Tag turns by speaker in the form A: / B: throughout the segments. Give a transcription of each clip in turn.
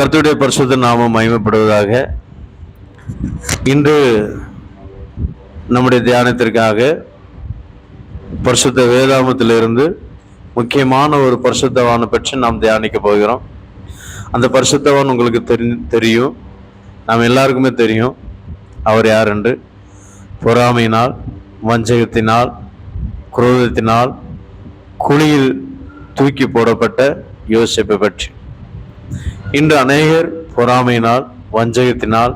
A: கர்த்தருடைய பரிசுத்த நாமம் மயமப்படுவதாக இன்று நம்முடைய தியானத்திற்காக பரிசுத்த வேதாமத்திலிருந்து முக்கியமான ஒரு பரிசுத்தவானை பற்றி நாம் தியானிக்க போகிறோம். அந்த பரிசுத்தவான் உங்களுக்கு தெரி தெரியும். நாம் எல்லாருக்குமே தெரியும். அவர் யார் என்று. பொறாமையினால் வஞ்சகத்தினால் குரோதத்தினால் குழியில் தூக்கி போடப்பட்ட யோசிப்பை பற்றி. இன்று அநேகர் பொறாமையினால் வஞ்சகத்தினால்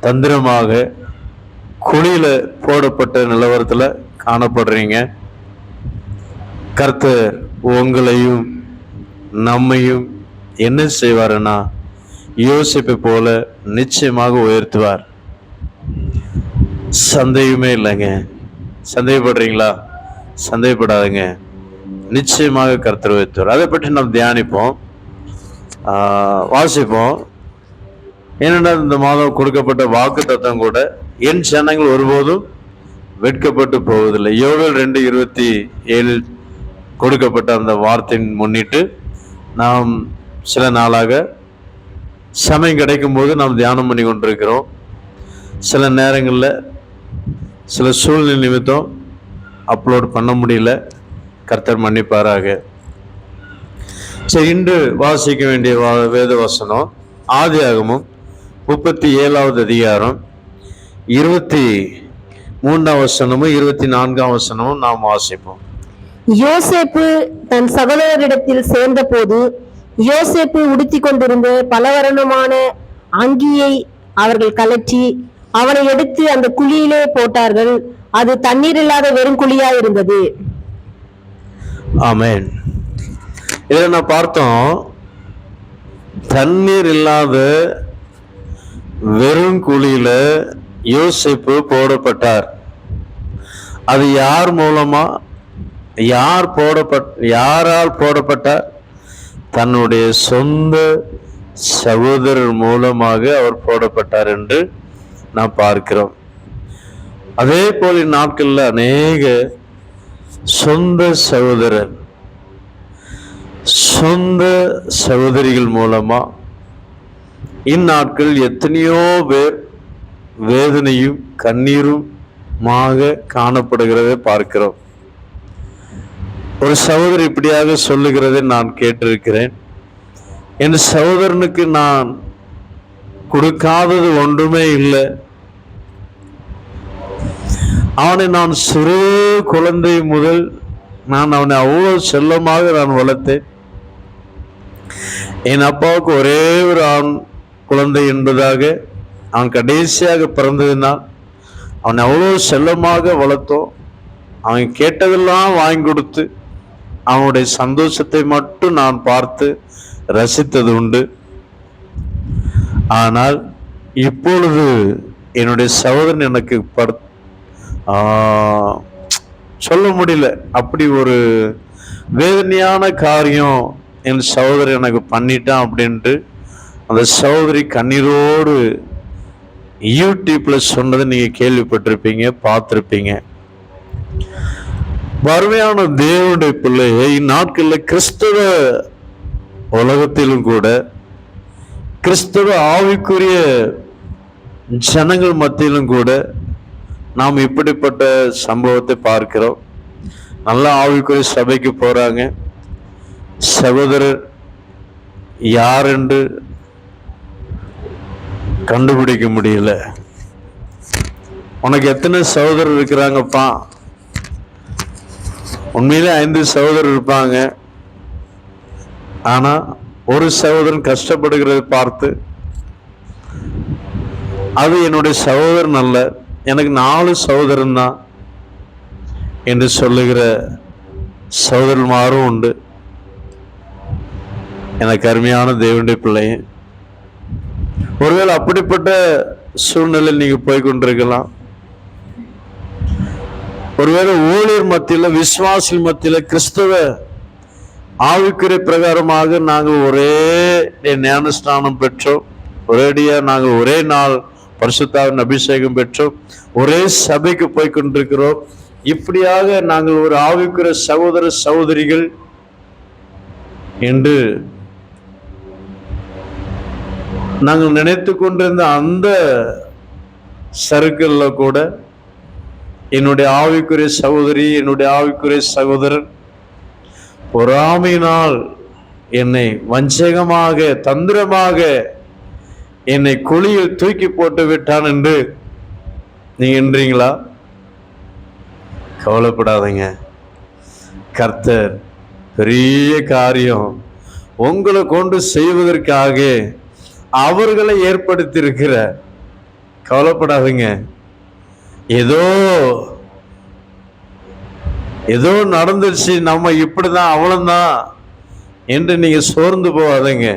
A: தந்திரமாக குழியில் போடப்பட்ட நிலவரத்தில் காணப்படுறீங்க. கர்த்தர் உங்களையும் நம்மையும் என்ன செய்வாருன்னா யோசிப்பை போல நிச்சயமாக உயர்த்துவார். சந்தேகமே இல்லைங்க. சந்தேகப்படுறீங்களா? சந்தேகப்படாதுங்க. நிச்சயமாக கர்த்தர் உயர்த்துவார். அதை பற்றி நாம் தியானிப்போம். வாசிப்போம். ஏனென்றால் இந்த மாதம் கொடுக்கப்பட்ட வாக்கு தத்தம் கூட என் ஜனங்கள் ஒருபோதும் வெட்கப்பட்டு போவதில்லை. யோகல் ரெண்டு இருபத்தி ஏழில் கொடுக்கப்பட்ட அந்த வார்த்தையின் முன்னிட்டு நாம் சில நாளாக சமயம் கிடைக்கும் போது நாம் தியானம் பண்ணி கொண்டிருக்கிறோம். சில நேரங்களில் சில சூழ்நிலை நிமித்தம் அப்லோட் பண்ண முடியல. கர்த்தர் மன்னிப்பாராக. சரி இன்று வாசிக்க வேண்டிய வா- வேத வசனம் ஆதியாகமம் முப்பத்தி ஏழாவது அதிகாரம் இருபத்தி மூன்றாம் வசனமும் இருபத்தி நான்காம் வசனமும் நாம் வாசிப்போம்.
B: யோசேப்பு தன் சகோதரரிடத்தில் சேர்ந்தபோது யோசேப்பு உடுத்திக் கொண்டிருந்த பலவர்ணமான அங்கியை அவர்கள் கலற்றி அவனை எடுத்து அந்த குழியிலே போட்டார்கள். அது தண்ணீர் இல்லாத வெறும் குழியா இருந்தது
A: ஆமென். இதில் நான் பார்த்தோம். தண்ணீர் இல்லாத வெறும் குழியில யோசிப்பு போடப்பட்டார். அது யார் மூலமா? யார் போடப்பட் யாரால் போடப்பட்டார்? தன்னுடைய சொந்த சகோதரர் மூலமாக அவர் போடப்பட்டார் என்று நாம் பார்க்கிறோம். அதே போல் இந்நாட்களில் அநேக சொந்த சகோதரர் சொந்த சகோதரிகள் மூலமாக இந்நாட்கள் எத்தனையோ பேர் வேதனையும் கண்ணீருமாக காணப்படுகிறதை பார்க்கிறோம். ஒரு சகோதரி இப்படியாக சொல்லுகிறதை நான் கேட்டிருக்கிறேன். என் சகோதரனுக்கு நான் கொடுக்காதது ஒன்றுமே இல்லை. அவனை நான் சிறு குழந்தை முதல் நான் அவனை அவ்வளோ செல்லமாக நான் வளர்த்தேன். என் அப்பாவுக்கு ஒரே ஒரு ஆண் குழந்தை என்பதாக அவன் கடைசியாக பிறந்ததினால் அவனை அவ்வளோ செல்லமாக வளர்த்தோம். அவன் கேட்டதெல்லாம் வாங்கி கொடுத்து அவனுடைய சந்தோஷத்தை மட்டும் நான் பார்த்து ரசித்தது உண்டு. ஆனால் இப்பொழுது என்னுடைய சகோதரன் எனக்கு படு சொல்ல முடியல. அப்படி ஒரு வேதனையான காரியம் என் சகோதரி எனக்கு பண்ணிட்டான் அப்படின்ட்டு அந்த சகோதரி கண்ணீரோடு யூடியூப்ல சொன்னதை நீங்க கேள்விப்பட்டிருப்பீங்க பார்த்துருப்பீங்க. வறுமையான தேவனுடைய பிள்ளையை இந்நாட்களில் கிறிஸ்தவ உலகத்திலும் கூட கிறிஸ்தவ ஆவிக்குரிய ஜனங்கள் மத்தியிலும் கூட நாம் இப்படிப்பட்ட சம்பவத்தை பார்க்கிறோம். நல்ல ஆவிக்குரிய சபைக்கு போறாங்க. சகோதரர் யார் என்று கண்டுபிடிக்க முடியல. உனக்கு எத்தனை சகோதரர் இருக்கிறாங்கப்பா? உண்மையிலே ஐந்து சகோதரர் இருப்பாங்க. ஆனா ஒரு சகோதரன் கஷ்டப்படுகிறத பார்த்து அது என்னுடைய சகோதரன் அல்ல எனக்கு நாலு சகோதரன் தான் என்று சொல்லுகிற சகோதரன்மாரும் உண்டு. எனக்கு அருமையான தேவனுடைய பிள்ளையே ஒருவேளை அப்படிப்பட்ட சூழ்நிலையில் நீங்க போய் கொண்டிருக்கலாம் ஒருவேளை ஊழியர் மத்தியில் விசுவாசிகள் மத்தியில் கிறிஸ்தவ ஆவிக்குறை பிரகாரமாக நாங்கள் ஒரே ஞானஸ்நானம் பெற்றோம். ஒரேடியாக நாங்கள் ஒரே நாள் பரிசுத்தாவின் அபிஷேகம் பெற்றோம். ஒரே சபைக்கு போய் கொண்டிருக்கிறோம் இப்படியாக நாங்கள் ஒரு ஆவிக்குற சகோதர சகோதரிகள் என்று நாங்கள் நினைத்து கொண்டிருந்த அந்த சர்க்கிள்ல கூட என்னுடைய ஆவிக்குரிய சகோதரி என்னுடைய ஆவிக்குரிய சகோதரன் பொறாமையினால் என்னை வஞ்சகமாக தந்திரமாக என்னை குழியில் தூக்கி போட்டு விட்டான் என்று நீங்க என்றீங்களா கவலைப்படாதீங்க. கர்த்தர் பெரிய காரியம் உங்களை கொண்டு செய்வதற்காக அவர்களை ஏற்படுத்தியிருக்கிற. கவலைப்படாதீங்க. ஏதோ ஏதோ நடந்துருச்சு. நம்ம இப்படிதான் அவ்வளோதான் என்று நீங்க சோர்ந்து போகாதீங்க.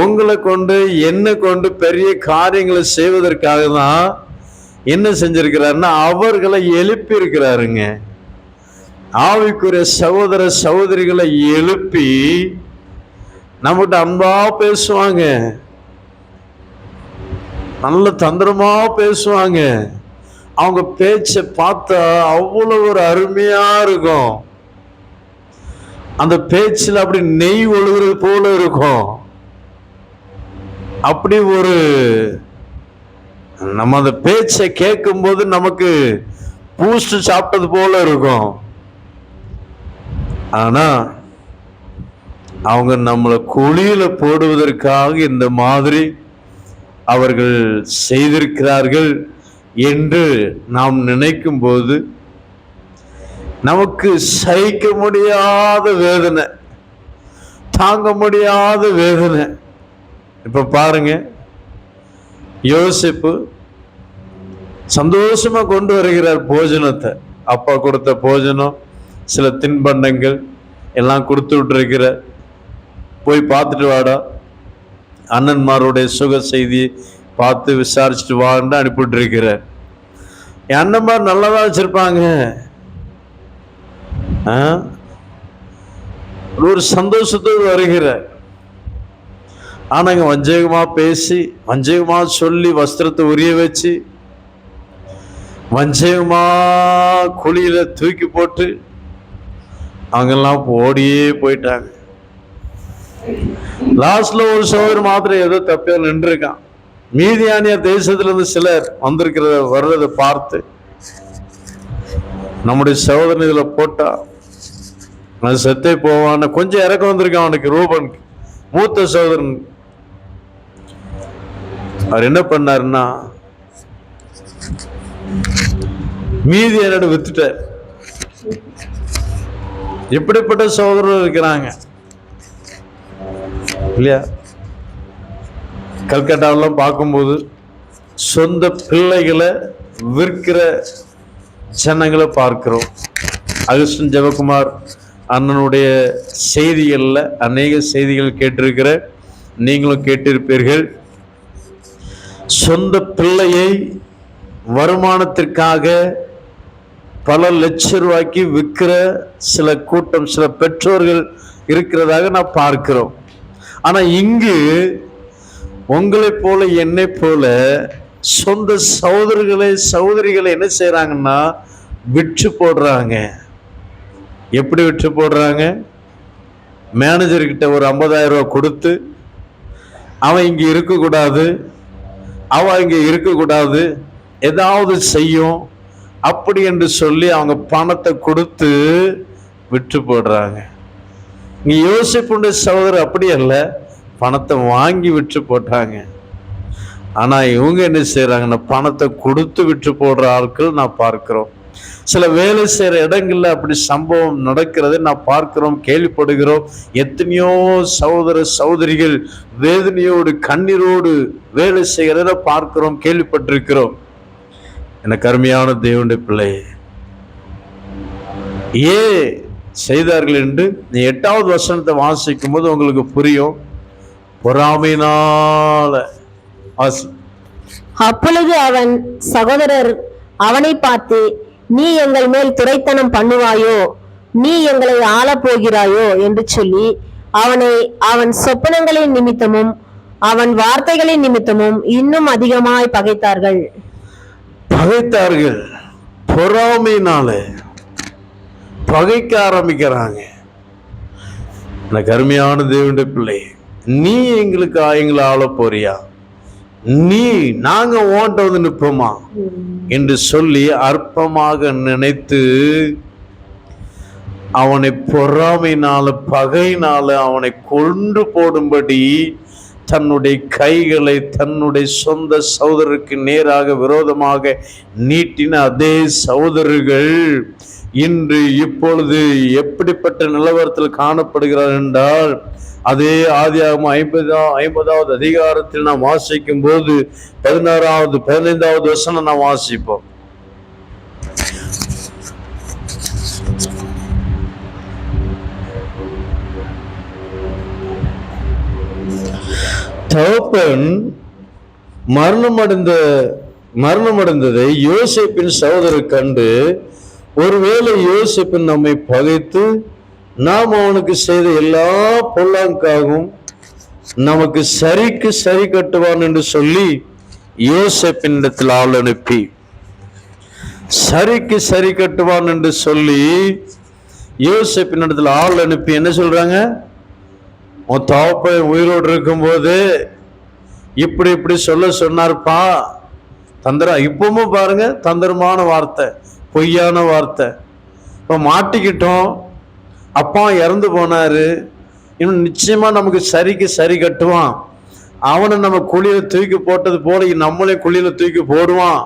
A: உங்களை கொண்டு என்ன கொண்டு பெரிய காரியங்களை செய்வதற்காக தான் என்ன செஞ்சிருக்கிறாருன்னா அவர்களை எழுப்பி இருக்கிறாருங்க ஆவிக்குரிய சகோதர சகோதரிகளை எழுப்பி நம்மகிட்ட அன்பா பேசுவாங்க. நல்ல தந்திரமா பேசுவாங்க. அவங்க பேச்சை பார்த்தா அவ்வளவு ஒரு அருமையா இருக்கும். அந்த பேச்சில் அப்படி நெய் ஒழுகுறது போல இருக்கும். அப்படி ஒரு நம்ம அந்த பேச்சை கேட்கும்போது நமக்கு பூஸ்ட் சாப்பிட்டது போல இருக்கும். ஆனால் அவங்க நம்மளை குழியில போடுவதற்காக இந்த மாதிரி அவர்கள் செய்திருக்கிறார்கள் என்று நாம் நினைக்கும் போது நமக்கு சகிக்க முடியாத வேதனை தாங்க முடியாத வேதனை. இப்ப பாருங்க யோசிப்பு சந்தோஷமா கொண்டு வருகிறார் போஜனத்தை. அப்பா கொடுத்த போஜனம் சில தின்பண்டங்கள் எல்லாம் கொடுத்து விட்டுருக்கிறார் போய் பார்த்துட்டு வாடா. அண்ணன்மாருடைய சுக செய்தியை பார்த்து விசாரிச்சுட்டு வான்னு அனுப்பிட்டு என் அண்ணன்மார் நல்லதா வச்சுருப்பாங்க. ஆ? ஒரு சந்தோஷத்தோடு வருகிறார் ஆனாங்க வஞ்சகமாக பேசி வஞ்சகமாக சொல்லி வஸ்திரத்தை உரிய வச்சு வஞ்சகமாக குழியில் தூக்கி போட்டு அவங்கெல்லாம் ஓடியே போயிட்டாங்க. லாஸ்ட்ல ஒரு சோதர் மாத்திரம் ஏதோ தப்பியா நின்றுருக்கான். மீதியானிய தேசத்துல இருந்து சிலர் வந்திருக்கிறத வர்றதை பார்த்து நம்முடைய சகோதரன் இதுல போட்டா அது செத்தே போவான் கொஞ்சம் இறக்க வந்திருக்கான் அவனுக்கு ரூபனுக்கு. மூத்த சகோதரன் அவர் என்ன பண்ணாருன்னா மீதி என்னோட வித்துட்டார். எப்படிப்பட்ட சகோதரர் இருக்கிறாங்க? இல்லையா? கல்கட்டாவெல்லாம் பார்க்கும்போது சொந்த பிள்ளைகளை விற்கிற ஜனங்களை பார்க்கிறோம். அகஸ்டன் ஜெவகுமார் அண்ணனுடைய செய்திகளில் அநேக செய்திகள் கேட்டிருக்கிற நீங்களும் கேட்டிருப்பீர்கள். சொந்த பிள்ளையை வருமானத்திற்காக பல லட்ச ரூபாய்க்கு விற்கிற சில கூட்டம் சில பெற்றோர்கள் இருக்கிறதாக நான் பார்க்கிறோம். ஆனா இங்கு உங்களைப் போல என்னை போல சொந்த சகோதரர்களை சகோதரிகளை என்ன செய்கிறாங்கன்னா விற்று போடுறாங்க. எப்படி விற்று போடுறாங்க? மேனேஜர்கிட்ட ஒரு ஐம்பதாயிரம் ரூபா கொடுத்து அவன் இங்கே இருக்கக்கூடாது அவன் இங்கே இருக்கக்கூடாது ஏதாவது செய்யும் அப்படி என்று சொல்லி அவங்க பணத்தை கொடுத்து விற்று போடுறாங்க. நீ யோசிப்புடைய சகோதரர் அப்படி அல்ல பணத்தை வாங்கி விற்று போட்டாங்க. ஆனா இவங்க என்ன செய்கிறாங்கன்னா பணத்தை கொடுத்து விற்று போடுற ஆட்கள் நான் பார்க்கிறோம். சில வேலை செய்யற இடங்கள்ல அப்படி சம்பவம் நடக்கிறதை நான் பார்க்கிறோம் கேள்விப்படுகிறோம். எத்தனையோ சகோதர சகோதரிகள் வேதனையோடு கண்ணீரோடு வேலை செய்கிறத பார்க்கிறோம் கேள்விப்பட்டிருக்கிறோம். எனக்கு அருமையான தேவனுடைய பிள்ளை ஏ செய்தார்கள் என்று நீ எட்டாவது வசனத்தை வாசிக்கும் போது உங்களுக்கு புரியும். பொறாமையினால வாசி.
B: அப்பொழுது அவன் சகோதரர் அவனை பார்த்து நீ எங்கள் மேல் துரைத்தனம் பண்ணுவாயோ? நீ எங்களை ஆளப் போகிறாயோ என்று சொல்லி அவனை அவன் சொப்பனங்களின் நிமித்தமும் அவன் வார்த்தைகளின் நிமித்தமும் இன்னும் அதிகமாய் பகைத்தார்கள்.
A: பகைத்தார்கள். பொறாமையினால. பகைக்க ஆரம்பிக்கிறாங்க. எனக்கு அருமையான தேவனுடைய பிள்ளை நீ எங்களுக்கு எங்களை ஆள போறியா? நீ நாங்க ஓட்ட வந்து நிற்போமா? என்று சொல்லி அற்பமாக நினைத்து அவனை பொறாமையினால பகையினால அவனை கொண்டு போடும்படி தன்னுடைய கைகளை தன்னுடைய சொந்த சகோதரருக்கு நேராக விரோதமாக நீட்டின அதே சகோதரர்கள் இன்று இப்பொழுது எப்படிப்பட்ட நிலவரத்தில் காணப்படுகிறார் என்றால் அதே ஆதியாகமம் ஐம்பதா ஐம்பதாவது அதிகாரத்தில் நாம் வாசிக்கும் போது பதினாறாவது பதினைந்தாவது வசனம் நாம் வாசிப்போம். தகப்பன் மரணமடைந்த மரணமடைந்ததை யோசிப்பின் சகோதரர் கண்டு ஒருவேளை யோசிப்பு நம்மை பகைத்து நாம் அவனுக்கு செய்த எல்லா பொல்லாங்காகவும் நமக்கு சரிக்கு சரி கட்டுவான் என்று சொல்லி யோசேப்பின் இடத்தில் ஆள் அனுப்பி சரிக்கு சரி கட்டுவான் என்று சொல்லி யோசேப்பின் இடத்துல ஆள் அனுப்பி என்ன சொல்றாங்க? உன் தகப்பன் உயிரோடு இருக்கும்போது இப்படி இப்படி சொல்ல சொன்னார்ப்பா. தந்திர இப்பவும் பாருங்க தந்திரமான வார்த்தை. பொய்யான வார்த்தை. இப்போ மாட்டிக்கிட்டோம். அப்பா இறந்து போனாரு. இன்னும் நிச்சயமாக நமக்கு சரிக்கு சரி கட்டுவான். அவனை நம்ம குழியில் தூக்கி போட்டது போல நம்மளே குழியில் தூக்கி போடுவான்.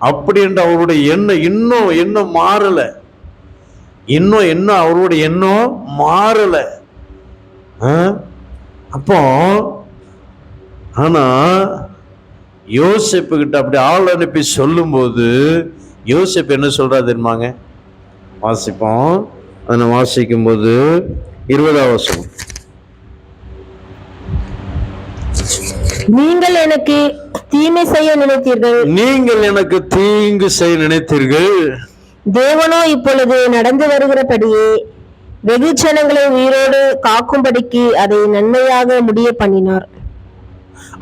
A: அப்படின்ற அவருடைய எண்ணம் இன்னும் இன்னும் மாறலை. இன்னும் என்ன அவருடைய எண்ணம் மாறலை. ஆ? அப்போ ஆனால் யோசிப்புக்கிட்ட அப்படி ஆள் அனுப்பி சொல்லும்போது யோசிப்பு என்ன சொல்றா தெரியுமாங்க? வாசிப்போம். அதை வாசிக்கும் போது இருபதாம் வருஷம்
B: நீங்கள் எனக்கு தீமை செய்ய நினைத்தீர்கள்.
A: நீங்கள் எனக்கு தீங்கு செய்ய நினைத்தீர்கள்.
B: தேவனோ இப்பொழுது நடந்து வருகிறபடியே வெகு ஜனங்களை உயிரோடு காக்கும்படிக்கு அதை நன்மையாக முடிய பண்ணினார்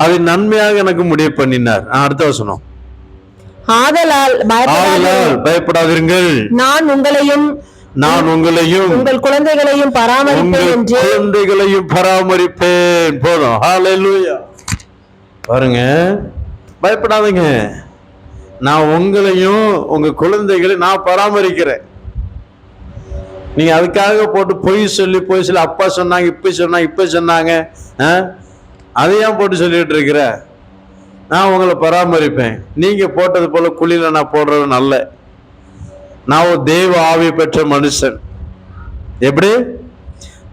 A: அதை நன்மையாக எனக்கு முடிவு பண்ணினார் அடுத்த வசனம்.
B: ஆதலால் பயப்படாதே.
A: ஆதலால் பயப்படாதீர்கள்
B: நான் உங்களையும்
A: நான் உங்களையும்
B: உங்கள் குழந்தைகளையும் பராமரிப்பேன் என்று
A: குழந்தைகளையும் பராமரிப்பேன். போதும். ஹalleluya பாருங்க. பயப்படாதீங்க. நான் உங்களையும் உங்க குழந்தைகளையும் நான் பராமரிக்கிறேன். நீங்க அதுக்காக போட்டு பொய் சொல்லி பொய் சொல்லி அப்பா சொன்னாங்க இப்ப சொன்னாங்க இப்ப சொன்னாங்க? அதை ஏன் போட்டு சொல்லிட்டு இருக்கிற? நான் உங்களை பராமரிப்பேன். நீங்க போட்டது போல குழியில நான் போடுறது நல்ல. நான் ஒரு தெய்வ ஆவி பெற்ற மனுஷன். எப்படி?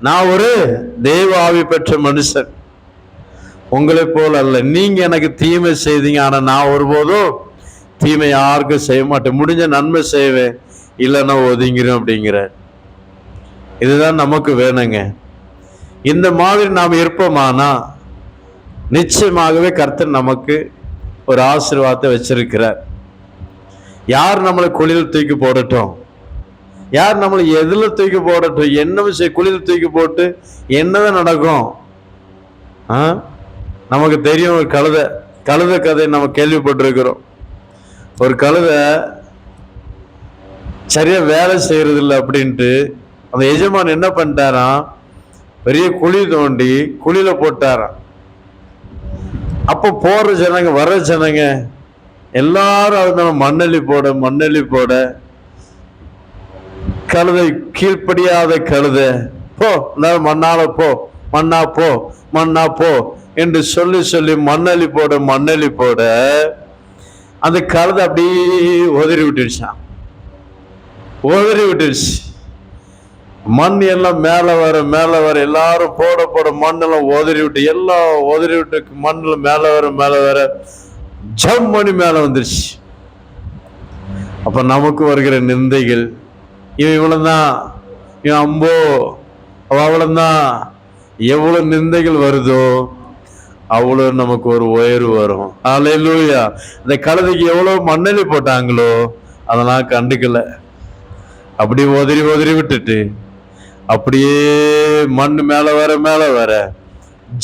A: நான் ஒரு தெய்வ ஆவி பெற்ற மனுஷன். உங்களை போல அல்ல. நீங்க எனக்கு தீமை செய்தீங்க. ஆனா நான் ஒருபோதும் தீமை யாருக்கும் செய்ய மாட்டேன். முடிஞ்ச நன்மை செய்வேன். இல்லைன்னா ஒதுங்கிறோம் அப்படிங்கிற இதுதான் நமக்கு வேணுங்க. இந்த மாதிரி நாம் இருப்போமானா நிச்சயமாகவே கர்த்தர் நமக்கு ஒரு ஆசீர்வாதத்தை வச்சிருக்கிறார். யார் நம்மளை குளியில் தூக்கி போடட்டும்? யார் நம்மளை எதில் தூக்கி போடட்டும்? என்ன விஷயம் குளியில் தூக்கி போட்டு என்னதான் நடக்கும்? ஆ? நமக்கு தெரியும் ஒரு கழுதை கழுதை கதை நம்ம கேள்விப்பட்டிருக்கிறோம். ஒரு கழுதை சரியா வேலை செய்யறது இல்லை அப்படின்ட்டு அந்த எஜமான் என்ன பண்ணிட்டாராம்? பெரிய குழி தோண்டி குழியில போட்டாராம். அப்போ போற ஜனங்க வர்ற ஜனங்க எல்லாரும் அது மேல போட மண்ணெல்லி போட கழுதை கீழ்ப்படியாத கழுதை போ இந்த மண்ணால போ மண்ணா போ மண்ணா போ என்று சொல்லி சொல்லி மண்ணலி போட மண்ணலி போட அந்த கழுதை அப்படியே உதறி விட்டுருச்சான் உதறி விட்டுருச்சு மண் எல்லாம் மேலே வர மேலே வர எல்லாரும் போட போட மண்ணெல்லாம் உதறி விட்டு எல்லாம் உதறி விட்டு மண்ணில் மேலே வர மேலே வர ஜம் மேலே மேல வந்துருச்சு. அப்போ நமக்கு வருகிற நிந்தைகள் இவன் இவ்வளோந்தான் இவன் அம்போ அவ்வளோந்தான் எவ்வளோ எவ்வளவு நிந்தைகள் வருதோ அவ்வளோ நமக்கு ஒரு உயர்வு வரும். அலையிலூயா இந்த கழுதைக்கு எவ்வளோ மண்ணெளி போட்டாங்களோ அதெல்லாம் கண்டுக்கலை. அப்படி உதறி உதறி விட்டுட்டு அப்படியே மண் மேல வர மேல வர.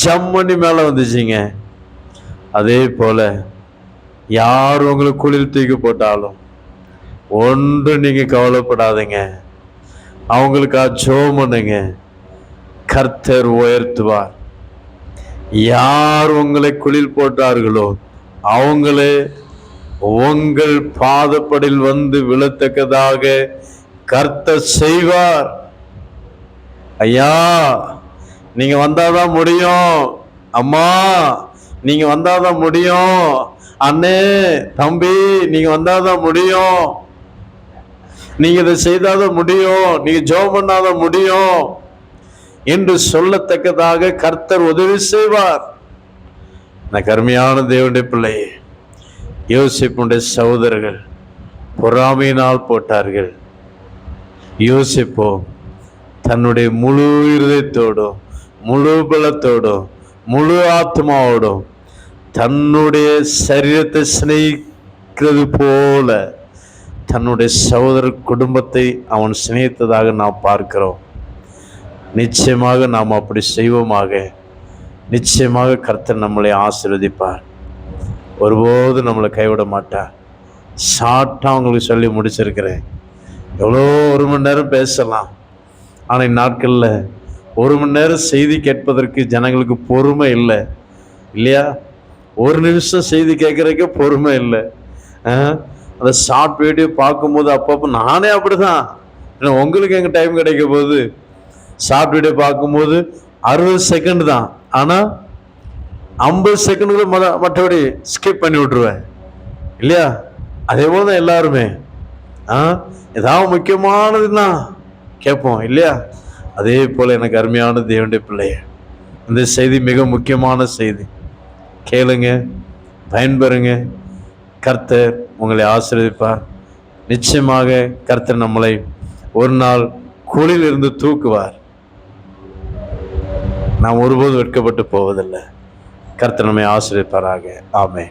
A: ஜம்மண்ணி மேல வந்துச்சுங்க. அதே போல யார் உங்களை குளிர் தூக்கி போட்டாலும் ஒன்று நீங்க கவலைப்படாதீங்க. அவங்களுக்கா ஜோம் பண்ணுங்க. கர்த்தர் உயர்த்துவார். யார் உங்களை குளிர் போட்டார்களோ அவங்களே உங்கள் பாதப்படில் வந்து விழத்தக்கதாக கர்த்தர் செய்வார். ஐயா நீங்க வந்தாதான் முடியும். அம்மா நீங்க வந்தாதான் முடியும். அண்ணே தம்பி நீங்க வந்தாதான் முடியும். நீங்க இதை செய்தாதான் முடியும். நீங்க ஜோம் பண்ணாதான் முடியும். என்று சொல்லத்தக்கதாக கர்த்தர் உதவி செய்வார். நான் கருமையான தேவனுடைய பிள்ளையே யோசிப்புடைய சகோதரர்கள் பொறாமையினால் போட்டார்கள். யோசிப்போ தன்னுடைய முழு இருதயத்தோடும் முழு பலத்தோடும் முழு ஆத்மாவோடும் தன்னுடைய சரீரத்தை சிநேகிக்கிறது போல தன்னுடைய சகோதர குடும்பத்தை அவன் சிநேகித்ததாக நாம் பார்க்கிறோம். நிச்சயமாக நாம் அப்படி செய்வோமாக. நிச்சயமாக கர்த்தர் நம்மளை ஆசிர்வதிப்பார். ஒருபோதும் நம்மளை கைவிட மாட்டார். ஷார்ட்டாக அவங்களுக்கு சொல்லி முடிச்சிருக்கிறேன். எவ்வளோ ஒரு மணி நேரம் பேசலாம். ஆனால் இந்நாட்களில் ஒரு மணி நேரம் செய்தி கேட்பதற்கு ஜனங்களுக்கு பொறுமை இல்லை. இல்லையா? ஒரு நிமிஷம் செய்தி கேட்குறதுக்கே பொறுமை இல்லை. ஆ? அந்த ஷார்ட் வீடியோ பார்க்கும்போது அப்பப்போ நானே அப்படிதான். ஏன்னா உங்களுக்கு எங்கே டைம் கிடைக்க போகுது? ஷார்ட் வீடியோ பார்க்கும்போது அறுபது செகண்ட் தான். ஆனால் ஐம்பது செகண்டுக்குள்ள மத மற்றபடி ஸ்கிப் பண்ணி விட்ருவேன் இல்லையா? அதே போல தான் எல்லாருமே. ஆ? ஏதாவது முக்கியமானதுன்னா கேட்போம் இல்லையா? அதே போல் எனக்கு அருமையான தேவனுடைய பிள்ளைய இந்த செய்தி மிக முக்கியமான செய்தி. கேளுங்க பயன்பெறுங்க. கர்த்தர் உங்களை ஆசிரியப்பார் நிச்சயமாக கர்த்தர் நம்மளை ஒரு நாள் குழியில் தூக்குவார். நாம் ஒருபோதும் வெட்கப்பட்டு போவதில்லை. கர்த்தர் நம்மை ஆசிரியப்பாராக ஆமே